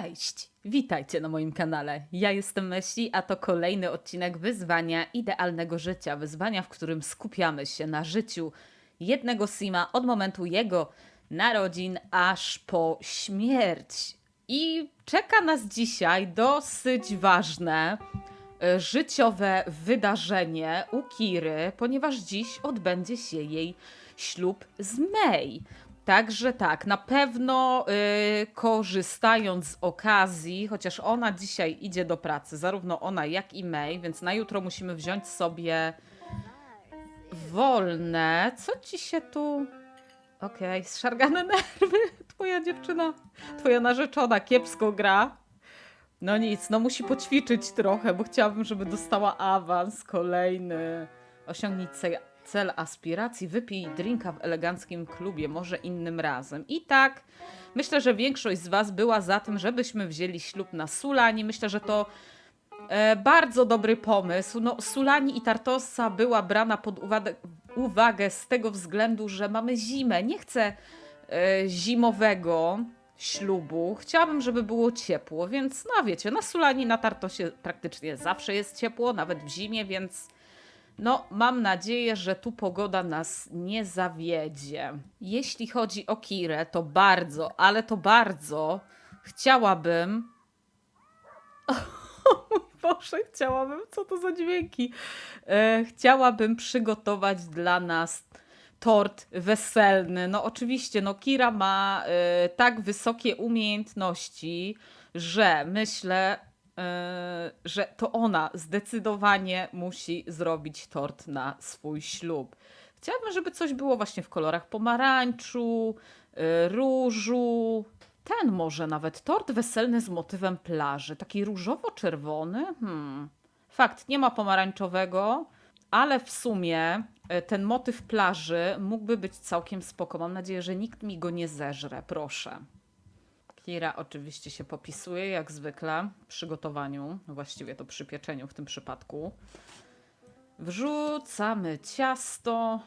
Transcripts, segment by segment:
Cześć! Witajcie na moim kanale. Ja jestem Myśli, a to kolejny odcinek wyzwania idealnego życia. Wyzwania, w którym skupiamy się na życiu jednego Sima od momentu jego narodzin aż po śmierć. I czeka nas dzisiaj dosyć ważne e, życiowe wydarzenie u Kiry, ponieważ dziś odbędzie się jej ślub z May. Także tak, na pewno y, korzystając z okazji, chociaż ona dzisiaj idzie do pracy, zarówno ona jak i May, więc na jutro musimy wziąć sobie wolne. Co ci się tu. Okej, zszargane nerwy. Twoja dziewczyna, twoja narzeczona kiepsko gra. No nic, no musi poćwiczyć trochę, bo chciałabym, żeby dostała awans kolejny. Osiągnij ce- cel aspiracji, wypij drinka w eleganckim klubie, może innym razem. I tak, myślę, że większość z Was była za tym, żebyśmy wzięli ślub na Sulani. Myślę, że to e, bardzo dobry pomysł. No, Sulani i Tartosa była brana pod uwagę, uwagę z tego względu, że mamy zimę. Nie chcę e, zimowego ślubu. Chciałabym, żeby było ciepło, więc no wiecie, na Sulani, na Tartosie praktycznie zawsze jest ciepło, nawet w zimie, więc no mam nadzieję, że tu pogoda nas nie zawiedzie. Jeśli chodzi o Kirę, to bardzo, ale to bardzo chciałabym... O Boże, chciałabym, co to za dźwięki? E, chciałabym przygotować dla nas tort weselny. No oczywiście, no Kira ma e, tak wysokie umiejętności, że myślę, że to ona zdecydowanie musi zrobić tort na swój ślub. Chciałabym, żeby coś było właśnie w kolorach pomarańczu, e, różu. Ten może nawet tort weselny z motywem plaży, taki różowo-czerwony. Hmm. Fakt, nie ma pomarańczowego, ale w sumie e, ten motyw plaży mógłby być całkiem spoko. Mam nadzieję, że nikt mi go nie zeżre, proszę. Kira oczywiście się popisuje, jak zwykle, przygotowaniu, no właściwie to przy pieczeniu w tym przypadku. Wrzucamy ciasto.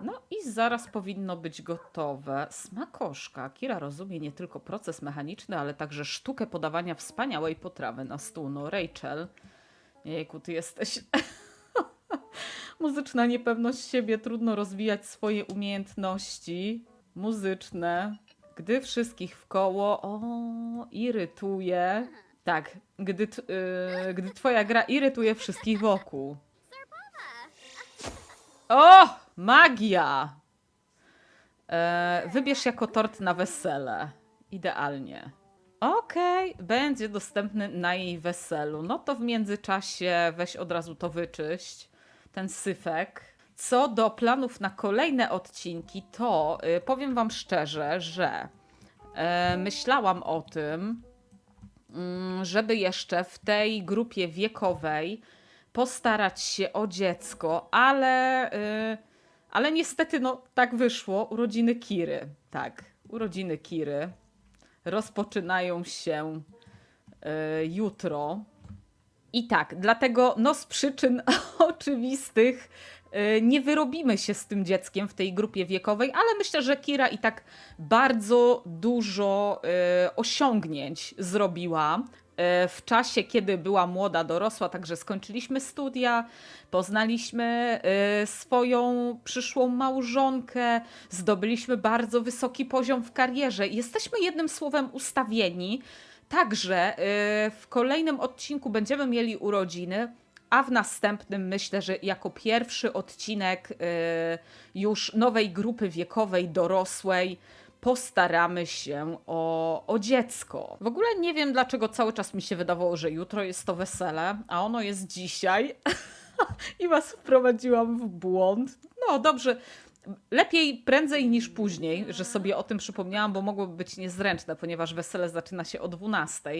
No i zaraz powinno być gotowe. Smakoszka. Kira rozumie nie tylko proces mechaniczny, ale także sztukę podawania wspaniałej potrawy na stół. No Rachel, jejku, ty jesteś... Muzyczna niepewność siebie, trudno rozwijać swoje umiejętności muzyczne, gdy wszystkich w koło o, irytuje. Tak, gdy, t- y, gdy twoja gra irytuje wszystkich wokół. O! Magia! E, wybierz jako tort na wesele. Idealnie. Okej, będzie dostępny na jej weselu. No to w międzyczasie weź od razu to wyczyść, ten syfek. Co do planów na kolejne odcinki, to y, powiem Wam szczerze, że e, myślałam o tym, mm, żeby jeszcze w tej grupie wiekowej postarać się o dziecko, ale, y, ale niestety no, tak wyszło. Urodziny Kiry. Tak, urodziny Kiry rozpoczynają się y, jutro. I tak, dlatego no z przyczyn oczywistych y, nie wyrobimy się z tym dzieckiem w tej grupie wiekowej, ale myślę, że Kira i tak bardzo dużo y, osiągnięć zrobiła y, w czasie, kiedy była młoda, dorosła, także skończyliśmy studia, poznaliśmy swoją przyszłą małżonkę, zdobyliśmy bardzo wysoki poziom w karierze. Jesteśmy jednym słowem ustawieni. Także w kolejnym odcinku będziemy mieli urodziny, a w następnym myślę, że jako pierwszy odcinek y, już nowej grupy wiekowej, dorosłej, postaramy się o, o dziecko. W ogóle nie wiem, dlaczego cały czas mi się wydawało, że jutro jest to wesele, a ono jest dzisiaj. I was wprowadziłam w błąd. No dobrze. Lepiej prędzej niż później, że sobie o tym przypomniałam, bo mogłoby być niezręczne, ponieważ wesele zaczyna się o 12.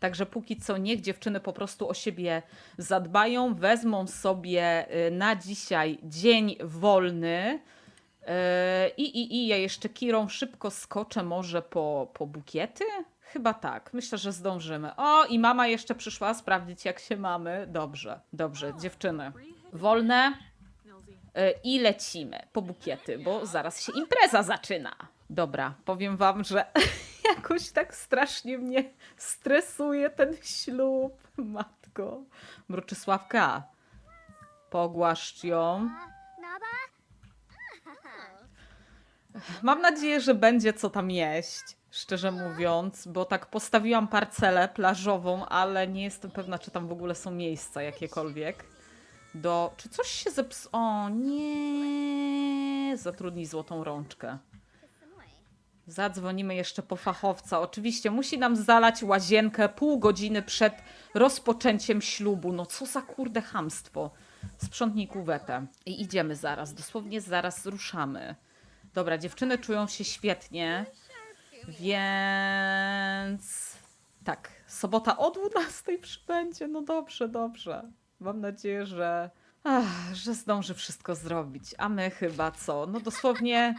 Także póki co niech dziewczyny po prostu o siebie zadbają, wezmą sobie y, na dzisiaj dzień wolny. Yy, I, i, I ja jeszcze Kirą szybko skoczę może po, po bukiety? Chyba tak. Myślę, że zdążymy. O, i mama jeszcze przyszła sprawdzić, jak się mamy. Dobrze, dobrze, dziewczyny. Wolne i lecimy po bukiety, bo zaraz się impreza zaczyna. Dobra, powiem wam, że Jakoś tak strasznie mnie stresuje ten ślub, matko. Mruczysławka, pogłaszcz ją. Mam nadzieję, że będzie co tam jeść, szczerze mówiąc, bo tak postawiłam parcelę plażową, ale nie jestem pewna, czy tam w ogóle są miejsca jakiekolwiek. Do. Czy coś się zepsuło? O nie! Zatrudnij złotą rączkę. Zadzwonimy jeszcze po fachowca. Oczywiście musi nam zalać łazienkę pół godziny przed rozpoczęciem ślubu. No co za kurde hamstwo. Sprzątnij kuwetę. I idziemy zaraz, dosłownie zaraz ruszamy. Dobra, dziewczyny czują się świetnie, więc tak, sobota o 12 przybędzie. No dobrze, dobrze. Mam nadzieję, że, ach, że zdąży wszystko zrobić. A my chyba co? No dosłownie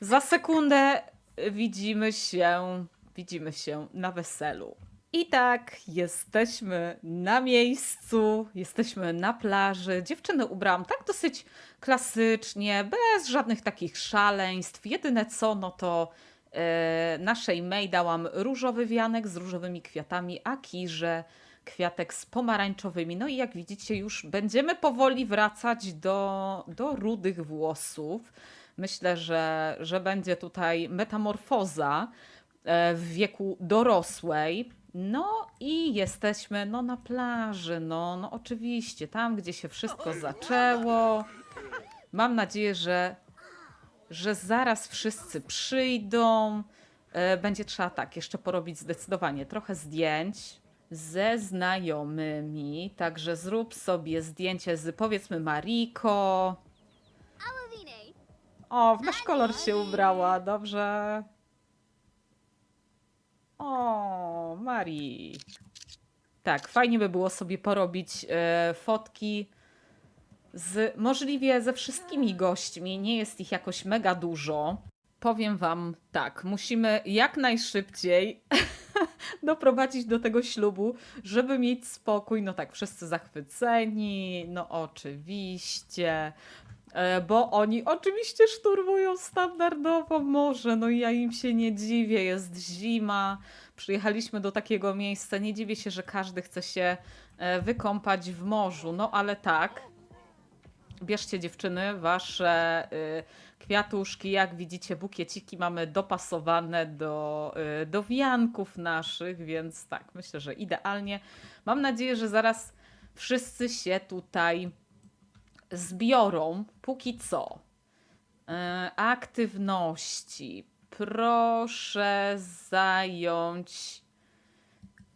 za sekundę widzimy się, widzimy się na weselu. I tak, jesteśmy na miejscu, jesteśmy na plaży. Dziewczyny ubrałam tak dosyć klasycznie, bez żadnych takich szaleństw. Jedyne co, no to e, naszej May dałam różowy wianek z różowymi kwiatami, a Kirze kwiatek z pomarańczowymi. No i jak widzicie, już będziemy powoli wracać do, do rudych włosów. Myślę, że, że będzie tutaj metamorfoza e, w wieku dorosłej. No i jesteśmy no, na plaży, no, no oczywiście, tam gdzie się wszystko zaczęło. Mam nadzieję, że, że zaraz wszyscy przyjdą. E, Będzie trzeba tak jeszcze porobić zdecydowanie trochę zdjęć ze znajomymi. Także zrób sobie zdjęcie z powiedzmy Mariko. O, w nasz kolor się ubrała, dobrze. O, Marii. Tak, fajnie by było sobie porobić e, fotki z możliwie ze wszystkimi gośćmi. Nie jest ich jakoś mega dużo. Powiem wam tak, musimy jak najszybciej doprowadzić do tego ślubu, żeby mieć spokój. No tak, wszyscy zachwyceni, no oczywiście. E, Bo oni oczywiście szturmują standardowo morze, no i ja im się nie dziwię, jest zima. Przyjechaliśmy do takiego miejsca, nie dziwię się, że każdy chce się e, wykąpać w morzu, no ale tak. Bierzcie dziewczyny wasze y, kwiatuszki, jak widzicie bukieciki mamy dopasowane do, y, do wianków naszych, więc tak, myślę, że idealnie. Mam nadzieję, że zaraz wszyscy się tutaj zbiorą. Póki co. E, Aktywności. Proszę zająć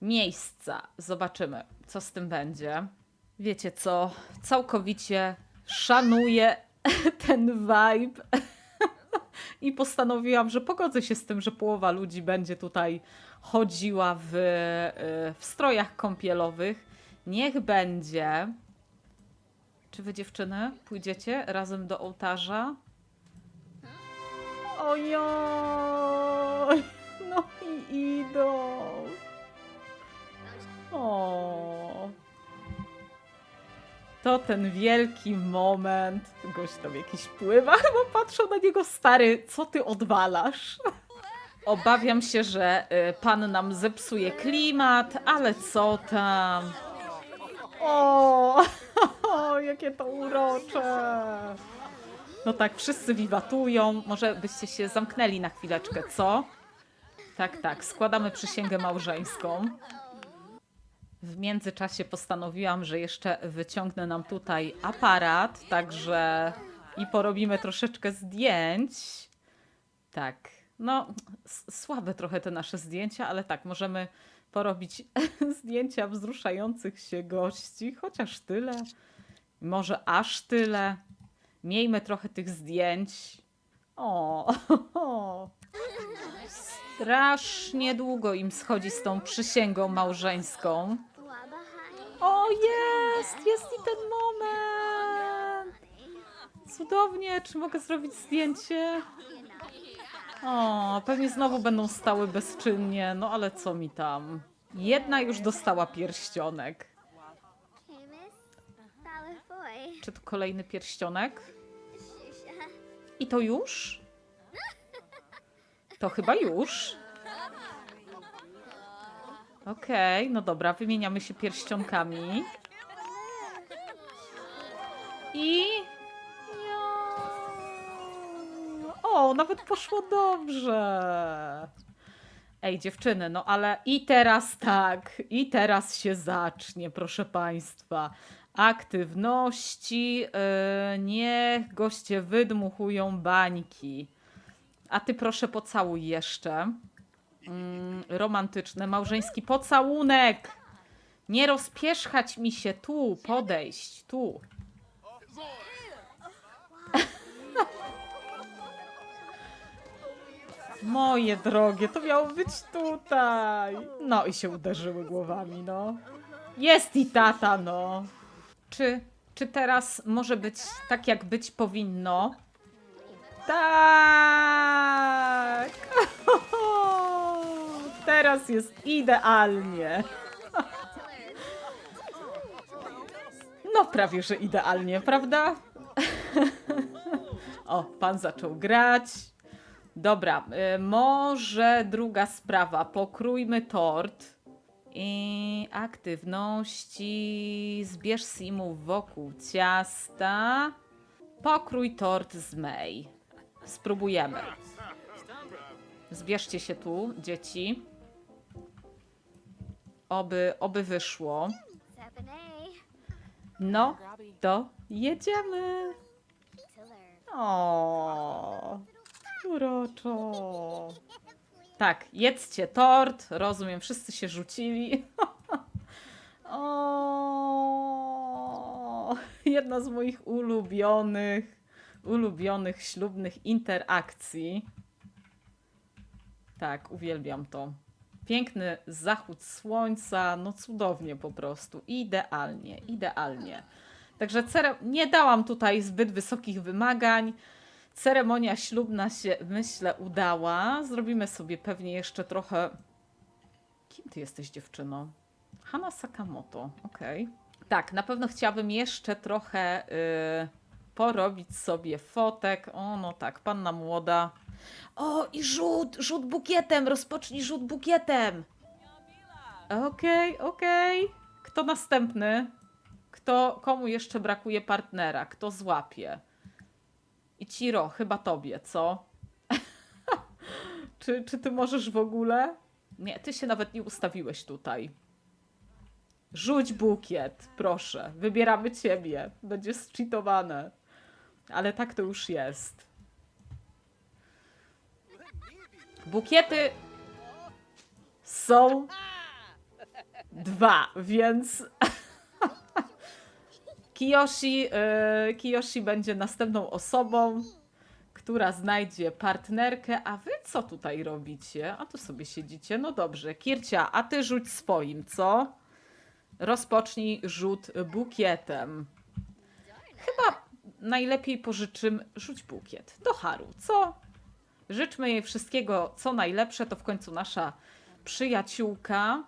miejsca. Zobaczymy, co z tym będzie. Wiecie co? Całkowicie szanuję ten vibe. I postanowiłam, że pogodzę się z tym, że połowa ludzi będzie tutaj chodziła w, e, w strojach kąpielowych. Niech będzie. Czy wy dziewczyny pójdziecie razem do ołtarza? Ojoj! No i idą. O. To ten wielki moment. Gość tam jakiś pływa, chyba patrzą na niego stary. Co ty odwalasz? Obawiam się, że y, pan nam zepsuje klimat, ale co tam? O, o, jakie to urocze. No tak, wszyscy wiwatują. Może byście się zamknęli na chwileczkę, co? Tak, tak, składamy przysięgę małżeńską. W międzyczasie postanowiłam, że jeszcze wyciągnę nam tutaj aparat, także i porobimy troszeczkę zdjęć. Tak, no słabe trochę te nasze zdjęcia, ale tak, możemy porobić zdjęcia wzruszających się gości, chociaż tyle, może aż tyle. Miejmy trochę tych zdjęć. O, o. strasznie długo im schodzi z tą przysięgą małżeńską. O, jest, jest i ten moment. Cudownie, czy mogę zrobić zdjęcie? O, pewnie znowu będą stały bezczynnie, no ale co mi tam. Jedna już dostała pierścionek. Czy to kolejny pierścionek? I to już? To chyba już. Okej, no dobra, wymieniamy się pierścionkami. I. O, nawet poszło dobrze. Ej, dziewczyny, no ale i teraz tak, i teraz się zacznie, proszę Państwa. Aktywności, yy, niech goście wydmuchują bańki. A ty proszę pocałuj jeszcze. Mm, romantyczny, małżeński pocałunek. Nie rozpieszchać mi się tu, podejść, tu. Moje drogie, to miało być tutaj. No i się uderzyły głowami, no. Jest i tata, no. Czy, czy teraz może być tak, jak być powinno? Tak! Teraz jest idealnie. No, prawie że idealnie, prawda? O, pan zaczął grać. Dobra, y, może druga sprawa. Pokrójmy tort. I aktywności. Zbierz simów wokół ciasta. Pokrój tort z May. Spróbujemy. Zbierzcie się tu, dzieci. Oby, oby wyszło. No, to jedziemy. O, uroczo. Tak, jedzcie tort. Rozumiem, wszyscy się rzucili. O, jedna z moich ulubionych, ulubionych ślubnych interakcji. Tak, uwielbiam to. Piękny zachód słońca, no cudownie po prostu. Idealnie, idealnie. Także nie dałam tutaj zbyt wysokich wymagań. Ceremonia ślubna się, myślę, udała. Zrobimy sobie pewnie jeszcze trochę. Kim ty jesteś, dziewczyno? Hana Sakamoto, okej. Tak, na pewno chciałabym jeszcze trochę y, porobić sobie fotek. O, no tak, panna młoda. O, i rzut, rzut bukietem, rozpocznij rzut bukietem. Okej, okej. Kto następny? Kto, komu jeszcze brakuje partnera? Kto złapie? I Ciro, chyba tobie, co? czy, czy ty możesz w ogóle? Nie, ty się nawet nie ustawiłeś tutaj. Rzuć bukiet, proszę. Wybieramy ciebie. Będzie zcheatowane. Ale tak to już jest. Bukiety są dwa, więc Kiyoshi, e, Kiyoshi będzie następną osobą, która znajdzie partnerkę. A wy co tutaj robicie? A tu sobie siedzicie. No dobrze. Kircia, a ty rzuć swoim, co? Rozpocznij rzut bukietem. Chyba najlepiej pożyczymy. Rzuć bukiet do Haru, co? Życzmy jej wszystkiego, co najlepsze. To w końcu nasza przyjaciółka.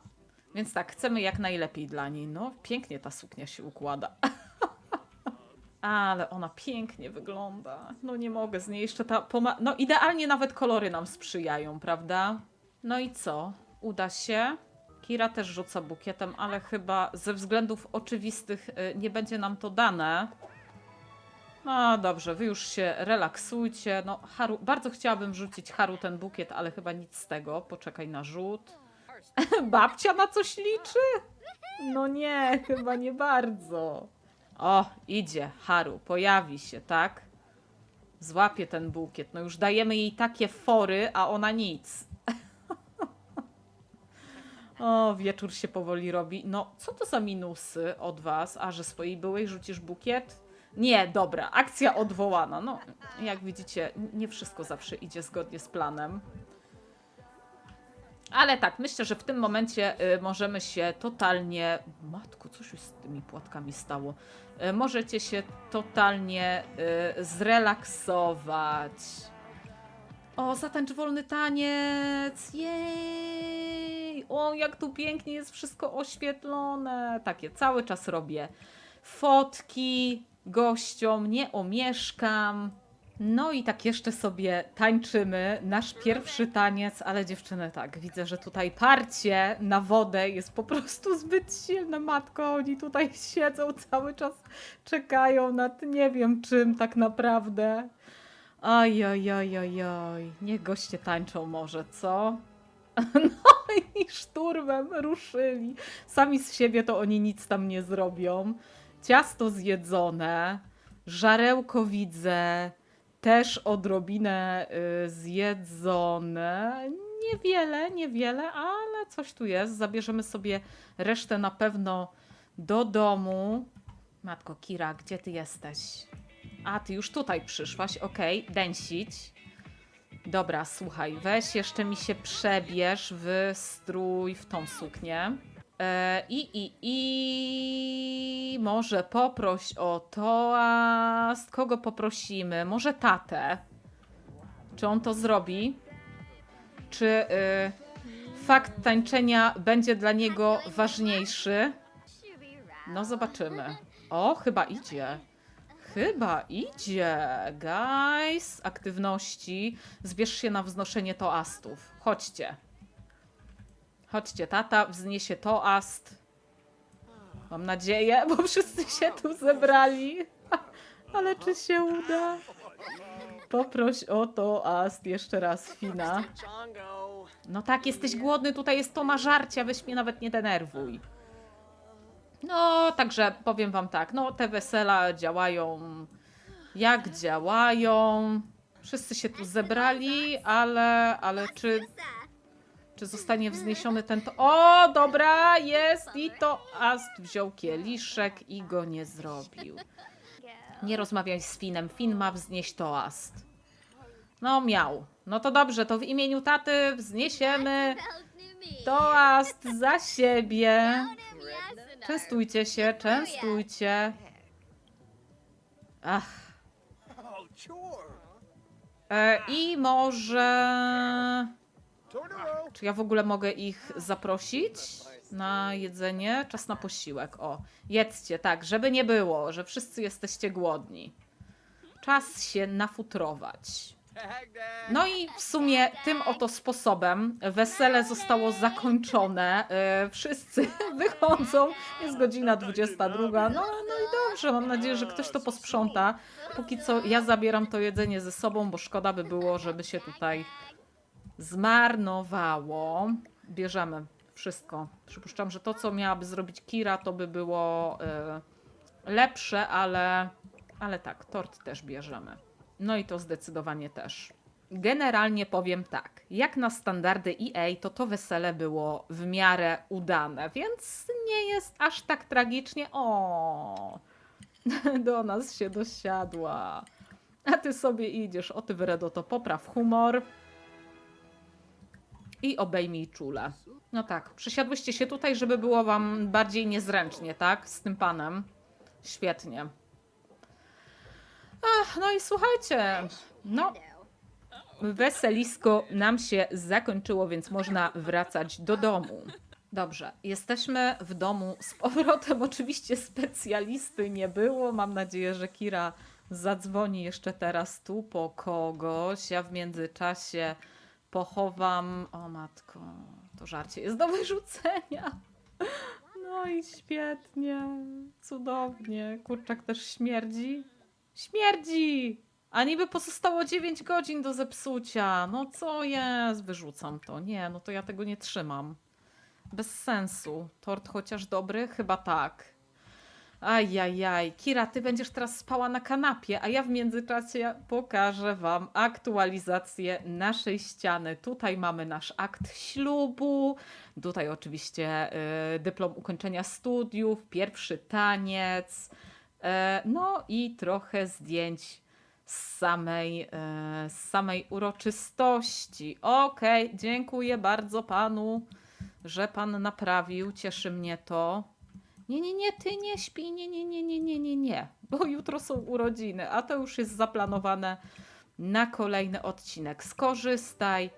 Więc tak, chcemy jak najlepiej dla niej. No, pięknie ta suknia się układa. Ale ona pięknie wygląda. No nie mogę z niej jeszcze ta poma... No idealnie nawet kolory nam sprzyjają, prawda? No i co? Uda się? Kira też rzuca bukietem, ale chyba ze względów oczywistych y, nie będzie nam to dane. No dobrze, wy już się relaksujcie. No, Haru, bardzo chciałabym rzucić Haru ten bukiet, ale chyba nic z tego. Poczekaj na rzut. Babcia na coś liczy? No nie, chyba nie bardzo. O, idzie, Haru, pojawi się, tak? Złapie ten bukiet. No już dajemy jej takie fory, a ona nic. o, wieczór się powoli robi. No, co to za minusy od was? A, że swojej byłej rzucisz bukiet? Nie, dobra, akcja odwołana. No, jak widzicie, nie wszystko zawsze idzie zgodnie z planem. Ale tak, myślę, że w tym momencie y, możemy się totalnie. Matku, co się z tymi płatkami stało? Y, możecie się totalnie y, zrelaksować. O, zatańcz wolny taniec! Jej! O, jak tu pięknie jest wszystko oświetlone. Takie cały czas robię fotki gościom, nie omieszkam. No i tak jeszcze sobie tańczymy. Nasz pierwszy taniec, ale dziewczyny tak, widzę, że tutaj parcie na wodę jest po prostu zbyt silne. Matko, oni tutaj siedzą cały czas, czekają nad nie wiem czym tak naprawdę. Oj, oj, oj, oj, oj. Niech goście tańczą może, co? No i szturmem ruszyli. Sami z siebie to oni nic tam nie zrobią. Ciasto zjedzone, żarełko widzę, też odrobinę y, zjedzone. Niewiele, niewiele, ale coś tu jest. Zabierzemy sobie resztę na pewno do domu. Matko Kira, gdzie ty jesteś? A, ty już tutaj przyszłaś, okej, dęsić. Dobra, słuchaj, weź jeszcze mi się przebierz w strój, w tą suknię. E, I, i, i może poproś o toast. Kogo poprosimy? Może tatę. Czy on to zrobi? Czy y, fakt tańczenia będzie dla niego ważniejszy? No zobaczymy. O, chyba idzie. Chyba idzie. Guys, aktywności. Zbierz się na wznoszenie toastów. Chodźcie. Chodźcie, tata wzniesie toast. Mam nadzieję, bo wszyscy się tu zebrali. Ale czy się uda? Poproś o toast jeszcze raz, Fina. No tak, jesteś głodny, tutaj jest to ma żarcia, weź mnie nawet nie denerwuj. No, także powiem wam tak, no te wesela działają jak działają. Wszyscy się tu zebrali, ale, ale czy, czy zostanie wzniesiony ten to... O, dobra, jest i to Ast wziął kieliszek i go nie zrobił. Nie rozmawiaj z Finem, Fin ma wznieść toast. No miał. No to dobrze, to w imieniu taty wzniesiemy toast za siebie. Częstujcie się, częstujcie. Ach. Oh. E, I może... Czy ja w ogóle mogę ich zaprosić na jedzenie? Czas na posiłek. O, jedzcie, tak, żeby nie było, że wszyscy jesteście głodni. Czas się nafutrować. No i w sumie tym oto sposobem wesele zostało zakończone. E, wszyscy wychodzą. Jest godzina 22. No, no i dobrze, mam nadzieję, że ktoś to posprząta. Póki co ja zabieram to jedzenie ze sobą, bo szkoda by było, żeby się tutaj zmarnowało. Bierzemy wszystko. Przypuszczam, że to, co miałaby zrobić Kira, to by było e, lepsze, ale, ale tak, tort też bierzemy. No i to zdecydowanie też. Generalnie powiem tak, jak na standardy EA, to to wesele było w miarę udane, więc nie jest aż tak tragicznie. O, do nas się dosiadła. A ty sobie idziesz, o ty Wyredo, to popraw humor i obejmij czule. No tak, przysiadłyście się tutaj, żeby było wam bardziej niezręcznie, tak? Z tym panem. Świetnie. Ach, no i słuchajcie, no weselisko nam się zakończyło, więc można wracać do domu. Dobrze, jesteśmy w domu z powrotem. Oczywiście specjalisty nie było. Mam nadzieję, że Kira zadzwoni jeszcze teraz tu po kogoś. Ja w międzyczasie pochowam. O matko, to żarcie jest do wyrzucenia. No i świetnie, cudownie. Kurczak też śmierdzi. Śmierdzi! A niby pozostało 9 godzin do zepsucia. No co jest? Wyrzucam to. Nie, no to ja tego nie trzymam. Bez sensu. Tort chociaż dobry? Chyba tak. Ajajaj. Kira, ty będziesz teraz spała na kanapie, a ja w międzyczasie pokażę wam aktualizację naszej ściany. Tutaj mamy nasz akt ślubu. Tutaj oczywiście y, dyplom ukończenia studiów, pierwszy taniec. E, No i trochę zdjęć z samej, e, z samej uroczystości. Okej, dziękuję bardzo panu, że pan naprawił. Cieszy mnie to. Nie, nie, nie, ty nie śpi, nie, nie, nie, nie, nie, nie, nie, bo jutro są urodziny, a to już jest zaplanowane na kolejny odcinek. Skorzystaj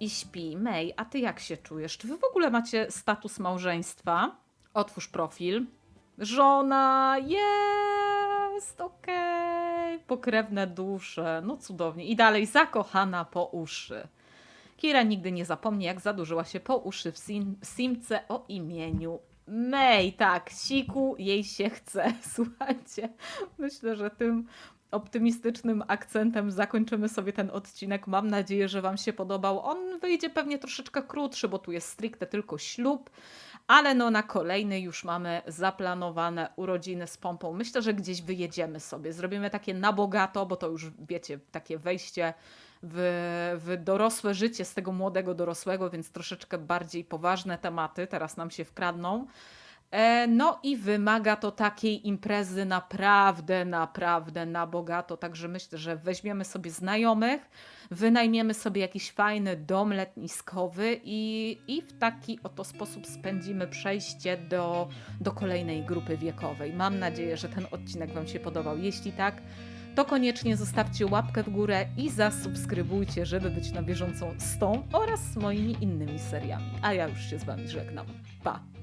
i śpi. May, a ty jak się czujesz? Czy wy w ogóle macie status małżeństwa? Otwórz profil. Żona jest, okej. pokrewne dusze. No cudownie. I dalej zakochana po uszy. Kira nigdy nie zapomni, jak zadłużyła się po uszy w sim simce o imieniu May. Tak, siku jej się chce. Słuchajcie, myślę, że tym optymistycznym akcentem zakończymy sobie ten odcinek. Mam nadzieję, że Wam się podobał. On wyjdzie pewnie troszeczkę krótszy, bo tu jest stricte tylko ślub, ale no na kolejny już mamy zaplanowane urodziny z pompą. Myślę, że gdzieś wyjedziemy sobie. Zrobimy takie na bogato, bo to już wiecie, takie wejście w, w dorosłe życie z tego młodego dorosłego, więc troszeczkę bardziej poważne tematy teraz nam się wkradną. E, No i wymaga to takiej imprezy naprawdę, naprawdę na bogato. Także myślę, że weźmiemy sobie znajomych, wynajmiemy sobie jakiś fajny dom letniskowy i, i w taki oto sposób spędzimy przejście do, do kolejnej grupy wiekowej. Mam nadzieję, że ten odcinek Wam się podobał. Jeśli tak, to koniecznie zostawcie łapkę w górę i zasubskrybujcie, żeby być na bieżąco z tą oraz z moimi innymi seriami. A ja już się z Wami żegnam. Pa!